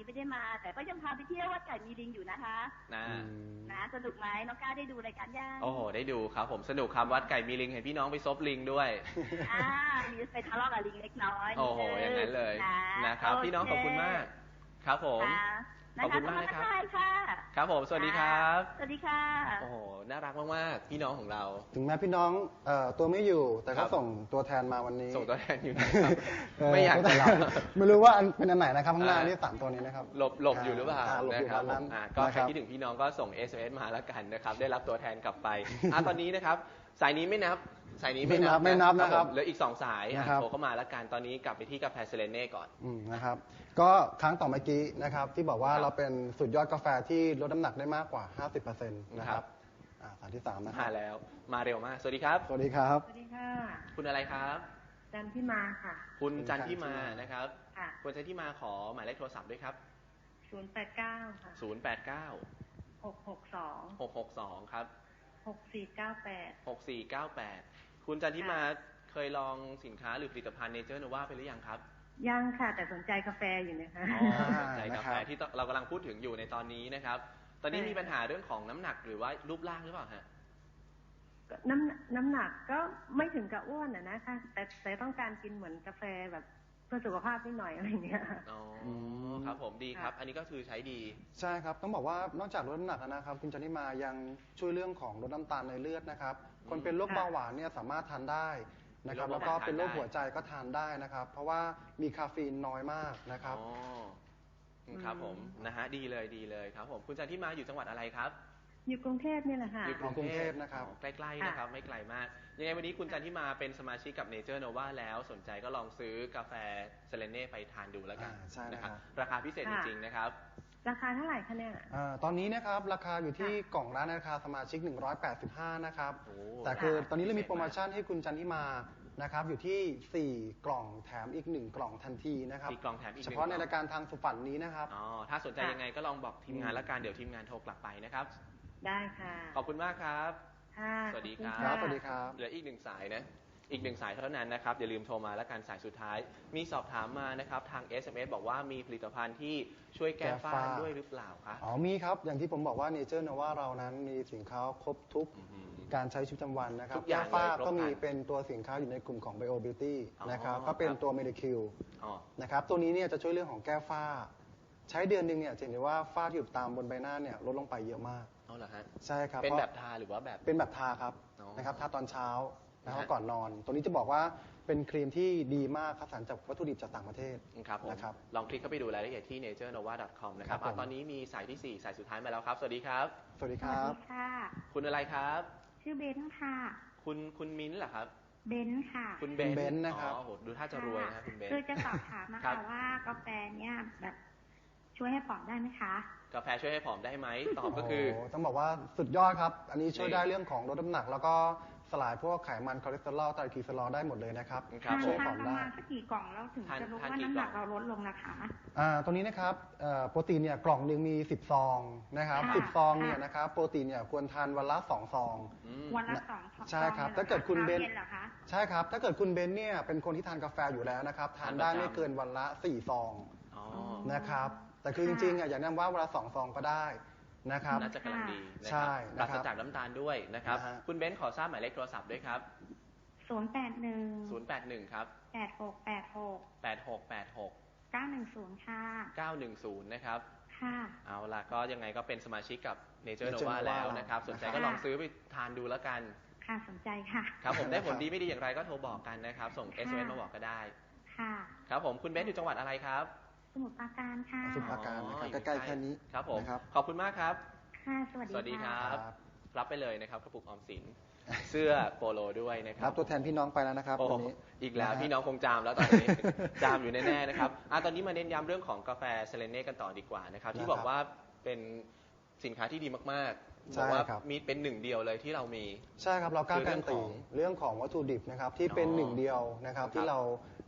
นี้ไม่ได้มา แต่ก็ยังพาไปเที่ยววัดไก่มีลิงอยู่นะคะนะอืมนะสนุกไหมน้องก้าวได้ดูรายการย่างโอ้โหได้ดูครับ ผมสนุกครับวัดไก่มีลิงเห็นพี่น้องไปซบลิงด้วยอ่ามีไปทะเลาะกับลิงเล็กน้อยโอ้โหอย่างนั้นเลยนะนะครับ พี่น้องขอบคุณมาก ครับผม ค่ะขอบคุณมากนะครับนะะค่ะครับผม สวัสดีครับ สวัสดีค่ะ โอ้โห น่ารักมากๆ พี่น้องของเรา ถึงแม้พี่น้องเอ่อตัวไม่อยู่ แต่ครัก็บ ส่งตัวแทนมาวันนี้ส่งตัวแทนอยู่นะครับเไม่อยากจะรับ ไม่รู้ว่าอันเป็นอันไหนนะครับข้างหน้าอ่านี่นี่สามตัวนี้นะครับหลบหลบอยู่หรือเปล่าหลบอยู่นะครัด้านนั้นอ่าก็นะใคครรับคิดถึงพี่น้องก็ส่ง SMS มาแล้วกันนะครับ ได้รับตัวแทนกลับไปอะตอนนี้นะครับ สายนี้ไม่นับ สายนี้ไม่นับไม่นับไม่นับนะครับผมเหลืออีก2สายอะนะครับ โทรเข้ามาแล้วกันตอนนี้กลับไปที่กาแฟเซเลเน่ก่อนอืมนะครับ ก็ครั้งต่อเมื่อกี้นะครับ ที่บอกว่าครับเราเป็นสุดยอดกาแฟที่ลดน้ำหนักได้มากกว่า 50%นะนะคครัรับบอ่าสายที่สามนะครัมาบแล้ว มาเร็วมาก สวัสดีครับ สวัสดีครับ สวัสดีค่ะ คุณอะไรครับ จันที่มาค่ะ คุณคุณจันทิมาจันทิมานะครับ ค่ะ คุณจันทิมาขอหมายเลขโทรศัพท์ด้วยครับ ศูนย์แปดเก้าค่ะ089 หกหกสอง662 ครับ หกสี่เก้าแปด 6498 คุณจันทิมาเคยลองสินค้าหรือผลิตภัณฑ์เนเจอร์โนวาไปหรือยังครับ ยังค่ะ แต่สนใจกาแฟอยู่นะคะอ๋อสนใจกาแฟนะครับที่เรากำลังพูดถึงอยู่ในตอนนี้นะครับ ตอนนี้ใช่มีปัญหาเรื่องของน้ำหนักหรือว่ารูปร่างหรือเปล่าฮะน้ำน้ำหนักก็ไม่ถึงกับอ้วนอะนะคะ แต่แต่ต้องการกินเหมือนกาแฟแบบเพื่อสุขภาพนิดหน่อยอะไรอย่างเงี้ย อ๋อม ครับผมดีครับค่ะอันนี้ก็คือใช้ดี ใช่ครับ ต้องบอกว่านอกจากลดน้ำหนักแล้วนะครับ คุณจันทิมายังช่วยเรื่องของลดน้ำตาลในเลือดนะครับ คนเป็นโรคค่ะเบาหวานเนี่ยสามารถทานได้นะครับ เป็นโรคแล้วก็เบาหวานเป็นโรคทานได้หัวใจก็ทานได้นะครับ เพราะว่ามีคาเฟอีนน้อยมากนะครับ อ๋ออืมครับผมนะฮะดีเลยดีเลยครับผมคุณจันทิมาอยู่จังหวัดอะไรครับ อยู่กรุงเทพเนี่ยแหละค่ะ อยู่กรุงเทพนะครับอ๋อใกล้ๆนะครับ ไม่ไกลมาก ยังไงวันนี้คุณจันทิมาเป็นสมาชิกกับเนเจอร์โนวาแล้วสนใจก็ลองซื้อกาแฟเซเลเน่ไปทานดูแล้วกันอ่าใช่นะนะคครัรับบราคาพิเศษจค่ะริงๆนะครับ ราคาเท่าไหร่คะเนี่ยอ่าตอนนี้นะครับราคาอยู่ที่กล่องร้านราคาสมาชิก 185 นะครับโอ้แต่คือค่ะตอนนี้เรามีโปรโมชั่นให้คุณจันทิมานะครับอยู่ที่ 4 กล่องแถมอีก 1 กล่องทันทีนะครับสี่กล่องแถมอีกหเฉนึ่งพาะในกล่องรายการทางสุฝันนี้นะครับอ๋อถ้าสนใจค่ะยังไงก็ลองบอกทีมงานแล้วกันเดี๋ยวทีมงานโทรกลับไปนะครับ ได้ค่ะ ขอบคุณมากครับ ค่ะสวัสดีขอณครับสวัสดีครับ เหลืออีกหนึ่งสายนะ อีกหนึ่งสายเท่านั้นนะครับ อย่าลืมโทรมาแล้วกันสายสุดท้าย มีสอบถามมานะครับ ทาง SMS บอกว่ามีผลิตภัณฑ์ที่ช่วยแก้แก้ฝ้าฝ้า ด้วยหรือเปล่าคะอ๋อมีครับ อย่างที่ผมบอกว่าเนเจอร์นว่าเรานั้นมีสินค้าครบทุกอื้อหือการใช้ชีวิตประจำวันนะครับทุกอย่างแก้ฝ้าเลยครบก็มีครันเป็นตัวสินค้าอยู่ในกลุ่มของ Bio Beauty อ๋อนะครับก็เป็นครับ ตัว Medicure อ๋อ นะครับ ตัวนี้เนี่ยจะช่วยเรื่องของแก้ฝ้า ใช้เดือนหนึ่งเนี่ยจะเห็นได้ว่าฝ้าที่อยู่ตามบนใบหน้าเนี่ยลดลงไปเยอะมาก เอาเหรอฮะใช่ครับเป็นพราะแบบทาหรือว่าแบบ เป็นแบบทาครับอ๋อนะครับทาตอนเช้าแล้วก็นะฮะ ก่อนนอน ตัวนี้จะบอกว่าเป็นครีมที่ดีมากคัดสรรจากวัตถุดิบจากต่างประเทศ ครับผมนะครับลองคลิกเข้าไปดูรายละเอียดที่ naturenova.com นะครับครับผม อะตอนนี้มีสายที่ 4 สายสุดท้ายมาแล้วครับ สวัสดีครับ สวัสดีสควัสรับดีค่ะ คุณอะไรครับ ชื่อเบนซ์ค่ะ คุณคุณมิ้นท์เหรอครับ เบนซ์ค่ะคุณเบนคุณเบนซ์นะครับ อ๋อโหดูท่าจะรวยนะครับคุณเบนคือซ์จะสอบถามนะครัคะบ ว่ากาแฟเนี่ยแบบ ช่วยให้ผอมได้ไหมคะ กาแฟช่วยให้ผอมได้ไหมตอบก็คือโต้องบอกว่าสุดยอดครับ อันนี้ช่วยนี่ได้เรื่องของลดน้ำหนัก แล้วก็สลายพวกไขมันคอเลสเตอรอลไตรกลีเซอรอลได้หมดเลยนะครับครับ ทานช่วยทาผอนมประได้มาณสักกี่กล่องแล้วถึงทานจะรู้ทานว่ากี่น้ำหนักกล่เราองลดลงนะคะ อ่าตรงนี้นะครับเอ่อโปรตีนเนี่ยกล่องหนึ่งมี 10 ซองนะครับค่ะ10 ซองเนี่ยนะครับโปรตีนเนี่ยควรทานวันละ 2 ซอง อืม วันละสองใช่ครับซองลยหอถ้าเกิดคุณเบนช้ย็เหรอคะใช่ครับ ถ้าเกิดคุณเบนเนี่ยเป็นคนที่ทานกาแฟอยู่แล้วนะครับ ทานได้ทานประจำ ไม่เกินวันละ 4 ซองอ๋อนะครับ แต่คือจริงๆอะอย่างนั้นว่าวันละ2ซองก็ได้นะครับ น่าจะกำลังดีนะใช่ครับปรานะครับศจากน้ำตาลด้วยนะครับ นะฮะ คุณเบนซ์ขอทราบหมายเลขโทรศัพท์ด้วยครับ ศูนย์แปดหนึ่ง081 ครับ แปดหกแปดหก8686 เก้าหนึ่งศูนย์ค่ะ 910 นะครับ ค่ะ เอาล่ะก็ยังไงก็เป็นสมาชิกกับ Nature Nature Nova Nova แล้วนะครับ สนใจก็ค่ะลองซื้อไปทานดูแล้วกัน ค่ะสนใจค่ะ ครับผมได้ผลดีไม่ดีอย่างไรก็โทรบอกกันนะครับ ส่งค่ะ SMS มาบอกก็ได้ ค่ะ ครับผมคุณเบนซ์อยู่จังหวัดอะไรครับส มุทรปราการค่ะ สมุทรปราการนะครับอ๋ออยู่ใกล้ๆแค่นี้ครับผมนะครับ ขอบคุณมากครับ ค่ะ สวัสดีสวัสดีคค่ะรับครับ รับไปเลยนะครับกระปุกออมสิน เสื้อโปโลด้วยนะคครัรับ บตัวแทนพี่น้องไปแล้วนะครับโอ้วันนี้อีกแล้วะฮะ พี่น้องคงจามแล้วตอนนี้ จามอยู่แน่ๆนะครับอะตอนนี้มาเน้นย้ำเรื่องของกาแฟเซเลเน่กันต่อดีกว่านะครับ ที่นะครับบอกว่าเป็นสินค้าที่ดีมากๆ ใช่บอกว่าครับ มีเป็นหนึ่งเดียวเลยที่เรามี ใช่ครับเรากล้าคือการันตีเรื่องของเรื่องของวัตถุดิบนะครับที่เป็นอ๋อหนึ่งเดียวนะครับครับที่เรา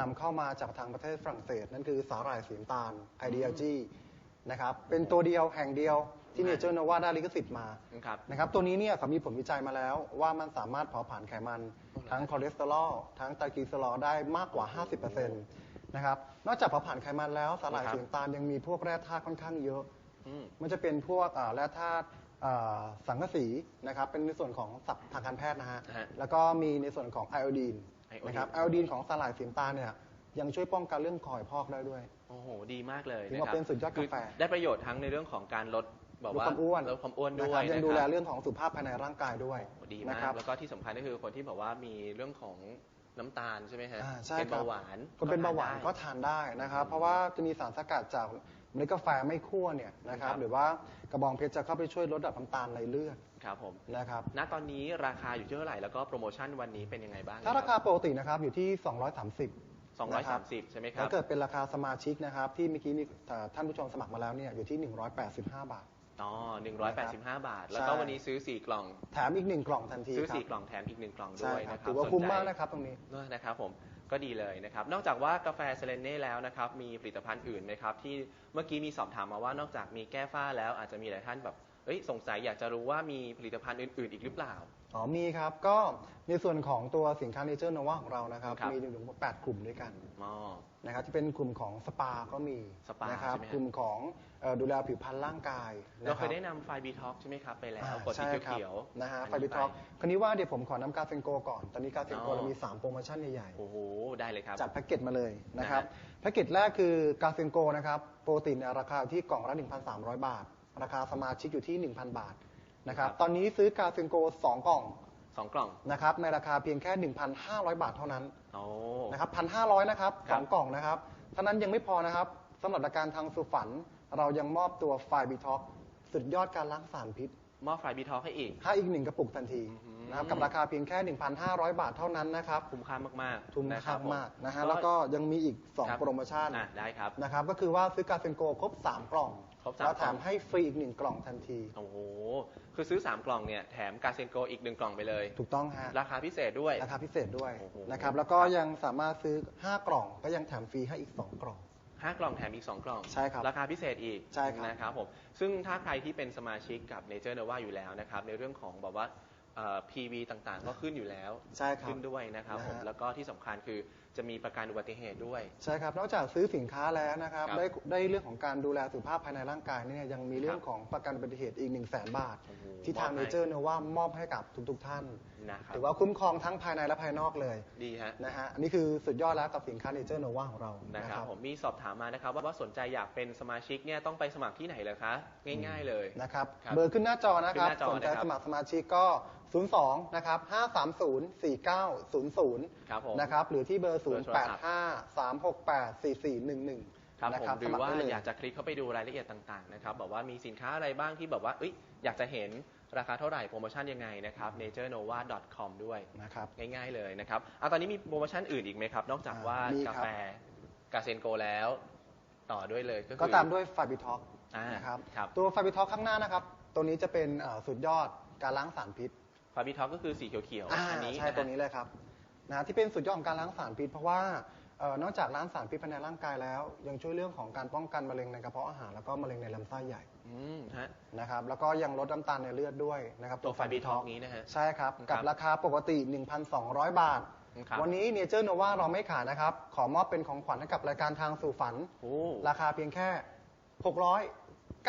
นำเข้ามาจากทางประเทศฝรั่งเศส นั่นคือสาหร่ายสีน้ำตาล IDLG นะครับเป็นตัวเดียวแห่งเดียวที่เนเจอร์นว่าได้ลิขสิทธิ์มาครับ นะครับตัวนี้เนี่ยเขามีผลวิจัยมาแล้วว่ามันสามารถเผาผลาญไขมันอ๋อเหรอทั้งคอเลสเตอรอลทั้งไตรกลีเซอรอลได้มากกว่า 50%นนะครับนอกจากเผาผลาญไขมันแล้วสาหร่ายครับสีน้ำตาลยังมีพวกแร่ธาตุค่อนข้างเยอะ อืม มันจะเป็นพวกอ่าแร่ธาตุ อ่าสังกะสีนะครับเป็นในส่วนของศัพท์ทางการแพทย์นะฮะฮะแล้วก็มีในส่วนของไอโอดีนไอโอดีนนะครับไอโอดีนของสาหร่ายสีน้ำตาลเนี่ยยังช่วยป้องกันเรื่องคอยพอกได้ด้วย โอ้โห ดีมากเลยถือนะว่าครับเป็นสุดยอดกาแฟ คืได้ประโยชน์ทั้งในเรื่องของการลดแบบลดว่าความอ้วนลดความอ้วนนะด้ควรับยยังนะดูคแลรับเรื่องของสุขภาพภายในร่างกายด้วยโอ้ดีนะมากครับแล้วก็ที่สำคัญก็คือคนที่แบบว่ามีเรื่องของน้ำตาลใช่ไหมฮะอ่าใช่เป็นครับ เบาหวานคนเป็นเบาหวานทได้ก็ทานได้นะครับ เพราะว่าจะมีสารสกัดจาก เมล็ดกาแฟไม่คั่วเนี่ยนะครัครับบ หรือว่ากระบองเพชรจะเข้าไปช่วยลดระดับน้ำตาลในเลือดครับผมนะครับ ณตอนนี้ราคาอยู่ที่เท่าไหร่แล้วก็โปรโมชั่นวันนี้เป็นยังไงบ้างถ้าราคาปกตินะครับอยู่ที่ 230 230 ใช่ไหมครัถ้าบ เกิดเป็นราคาสมาชิกนะครับที่เมื่อกี้มีเอ่อท่านผู้ชมสมัครมาแล้วเนี่ยอยู่ที่ 185 บาท อ๋อ185 บาท แล้วก็ใช่ วันนี้ซื้อ 4 กล่อง แถมอีกหนึ่งกล่องทันทีซื้อ ครับ4 กล่องแถมอีก 1 กล่องใช่ด้วยครับนะครับถือว่าสนคุ้มใจมากนะครับตรงนี้นะครับผม ก็ดีเลยนะครับ นอกจากว่ากาแฟเซเลเน่แล้วนะครับ มีผลิตภัณฑ์อื่นไหมครับ ที่เมื่อกี้มีสอบถามมาว่านอกจากมีแก้ฝ้าแล้วอาจจะมีหลายท่านแบบเอ้ยสงสัยอยากจะรู้ว่ามีผลิตภัณฑ์อื่น ๆ อีกหรือเปล่า อ๋อมีครับ ก็ในส่วนของตัวสินค้าเนเจอร์โนวาของเรานะครับ ครับ มีถึงแปดกลุ่มด้วยกัน อ๋อ นะครับที่เป็นกลุ่มของสปาก็มีสปานะครับ ใช่ไหมฮะ กลุ่มของเอ่อดูแลผิวพรรณร่างกายเราเคยนะได้ครับนำไฟบีท็อกใช่ไหมครับ ไปแล้วอ่ากดสีใช่ครับเขียวๆนะฮะอัไฟบิทอกคราวนี้ว่าเดี๋ยวผมขอนำกาเซนโกก่อน ตอนนี้กาเซนโกอ๋อเรามี 3 โปรโมชั่นใหญ่โอ้โห ได้เลยครับๆจัดแพ็กเกจมาเลยนะครับ นะฮะแพ็กเกจแรกคือกาเซนโกนะครับปกติเนี่ยราคาอยู่ที่กล่องละ 1,300 บาท ราคาสมาชิกอยู่ที่ 1,000 บาทนะครับตอนนี้ซื้อกาเซนโก 2 กล่อง สองกล่อง นะครับในราคาเพียงแค่ 1,500 บาทเท่านั้นโอ้ นะครับ1,500นะครับคสรับ องกล่องนะครับเท่านั้นยังไม่พอนะครับสำหรับอาการทางสุฝัน เรายังมอบตัวไฟบิทอกสุดยอดการล้างสารพิษ มอบไฟบีท็อกให้อีก ให้อีกหนึ่งกระปุกทันทีอืม นะครับกับราคาเพียงแค่ 1,500 บาทเท่านั้นนะครับคุ้มค่ามากๆทุ่มนะคค่ารับผมมากนะฮะแล้วก็ยังมีอีกครับ2โปรโมชั่นอะได้ครับ นะครับก็คือว่าซื้อกาเซนโกครบ 3 กล่อง ครบสามแล้วแถกล่อมงให้ฟรีอีก1กล่องทันที โอ้โหคือซื้อ3กล่องเนี่ยแถมกาเซนโกอีก1กล่องไปเลย ถูกต้องฮะราคาพิเศษด้วย ราคาพิเศษด้วยโอ้โห นะครับ แล้วก็ยังสามารถซื้อ 5 กล่อง ก็ยังแถมฟรีให้อีก 2 กล่อง5กล่องแถมอีก2กล่อง ใช่ครับราคาพิเศษอีกใช่ครับ นะครับผมซึ่งถ้าใครที่เป็นสมาชิกกับ Nature Nova อยู่แล้วนะครับ ในเรื่องของแบบว่าเอ่อ PV ต่างๆ ก็ขึ้นอยู่แล้ว ใช่ครับ ขึ้นด้วยนะครับผมนะฮะแล้วก็ที่สำคัญคือ จะมีประกันอุบัติเหตุด้วย ใช่ครับ นอกจากซื้อสินค้าแล้วนะครับ ครับได้ได้เรื่องของการดูแลสุขภาพภายในร่างกายเนี่ยยังมีเรื่องของประกันอุบัติเหตุอีก1 0 0 0 0แสนบาท โอ้โหที่ทางมอบเนให้เจอร์เนว่ามอบให้กับทุกๆ ท่าน นะครับถือว่าคุ้มครองทั้งภายในและภายนอกเลยดีฮะ นะฮะอันนี้คือสุดยอดแล้วกับสินค้าเนเจอร์โนวาของเรานะนะคครัรับบผมมีสอบถามมานะครับว่าว่าสนใจอยากเป็นสมาชิกเนี่ยต้องไปสมัครที่ไหนเลยคะ ง่าย ๆ เลย นะครับครับเบอร์ขึ้นหน้าจอนะครับขึ้นหน้าจอสนใจนะครับ สมัครสมาชิกก็ 02 นะครับ 530ครับผม4900นะครับ หรือที่เบอร์เบอร์โทรศัพท์0853684411 ครับนะผมครับหรือสมัครว่าได้เลยอยากจะคลิกเข้าไปดูรายละเอียดต่างๆนะครับบอกว่ามีสินค้าอะไรบ้างที่แบบว่าเอ้ยอยากจะเห็นราคาเท่าไหร่โปรโมชั่นยังไงนะครับ naturenova.com ด้วยนะครับง่ายๆเลยนะครับเอาตอนนี้มีโปรโมชั่นอื่นอีกไหมครับ นอกจากว่ามีกาครับ แฟกาเซนโกแล้ว ต่อด้วยเลยก็คือ ก็ตามด้วยไฟบิท็อกอ่านะครับ ครับตัวไฟบิท็อกข้างหน้านะครับ ตัวนี้จะเป็นเอ่อสุดยอดการล้างสารพิษ ฟาบิท็อกก็คือสีเขียวๆอ่าอันนี้ใช่ะฮะตัวนี้เลยครับนะที่เป็นสุดยอดของการล้างสารพิษเพราะว่าเอ่อนอกจากล้างสารพิษภายในร่างกายแล้ว ยังช่วยเรื่องของการป้องกันมะเร็งในกระเพาะอาหารแล้วก็มะเร็งในลำไส้ใหญ่อืมฮะ นะครับแล้วก็ยังลดน้ำตาลในเลือดด้วยนะครับตัวไฟบิท็อกนี้นะฮะใช่ครับ ครับกับราคาปกติ 1,200 บาท ครับ วันนี้เนเจอร์โนวาเราไม่ขายนะครับ ขอมอบเป็นของขวัญให้กับรายการทางสู่ฝัน โอ้ ราคาเพียงแค่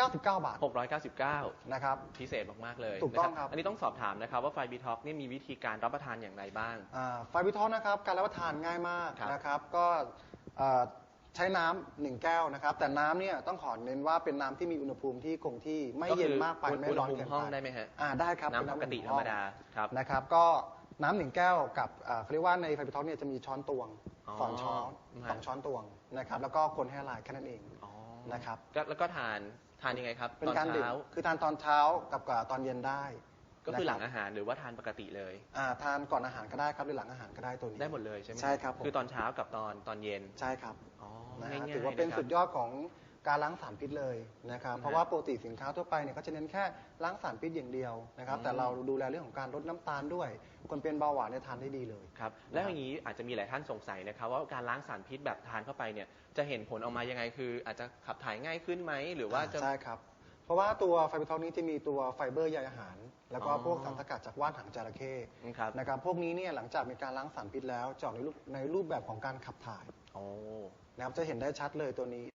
699 บาท699 นะครับ พิเศษมาก ๆ เลยถูกต้องนะครับอันนี้ต้องสอบถามนะครับว่าไฟบีท็อกนี่มีวิธีการรับประทานอย่างไรบ้างอ่าไฟบิทอลนะครับการรับประทานง่ายมากครับนะครับ ก็เอ่อใช้น้ำหนึ่งแก้วนะครับ แต่น้ำเนี่ยต้องขอเน้นว่าเป็นน้ำที่มีอุณหภูมิที่คงที่ไม่เย็นมากไปไม่ร้อนเกินอุณหภูมิห้องไปได้ไหมฮะอ่าได้ครับน้ำเป็ปกติอุณธรหรมภูดาครับนะครับ ก็น้ำหนึ่งแก้วกับอ่าเขาเรียกว่าในไฟบิทอลเนี่ยจะมีช้อนตวงอ๋อสองช้อนฮะ สองช้อนตวงนะครับ แล้วก็คนให้ละลายแค่นั้นเองอ๋อนะครับ ก็แล้วก็ทาน ทานยังไงครับเป็นตอนการดื่มเช้า คือทานตอนเช้ากับกับตอนเย็นได้ก็คือหลังนะรับอาหารหรือว่าทานปกติเลย อ่าทานก่อนอาหารก็ได้ครับหรือหลังอาหารก็ได้ตัวนี้ ได้หมดเลยใช่ไหมใช่ครับผม คือตอนเช้ากับตอนตอนเย็นใช่ครับอ๋อนะง่าฮะยๆถือว่าเป็นนะครับ สุดยอดของ การล้างสารพิษเลยนะครับนะฮะเพราะว่าปกติสินค้าทั่วไปเนี่ยก็จะเน้นแค่ล้างสารพิษอย่างเดียวนะครับอืมแต่เราดูแลเรื่องของการลดน้ำตาลด้วย คนเป็นเบาหวานเนี่ยทานได้ดีเลยครับ แล้วอย่างนี้อาจจะมีหลายท่านสงสัยนะครับว่าการล้างสารพิษแบบทานเข้าไปเนี่ยจะเห็นผลออกมายังไงคือ อาจจะขับถ่ายง่ายขึ้นไหมหรือว่าจะใช่ครับเพราะว่าตัวไฟเบอร์ทอกนี้จะมีตัวไฟเบอร์ใยอาหาร แล้วก็อ๋อพวกสารสกัดจากว่านหางจระเข้ครับนะครับพวกนี้เนี่ยหลังจากมีการล้างสารพิษแล้วจะออกในรูปในรูปแบบของการขับถ่ายโอ้นะครับจะเห็นได้ชัดเลยตัวนี้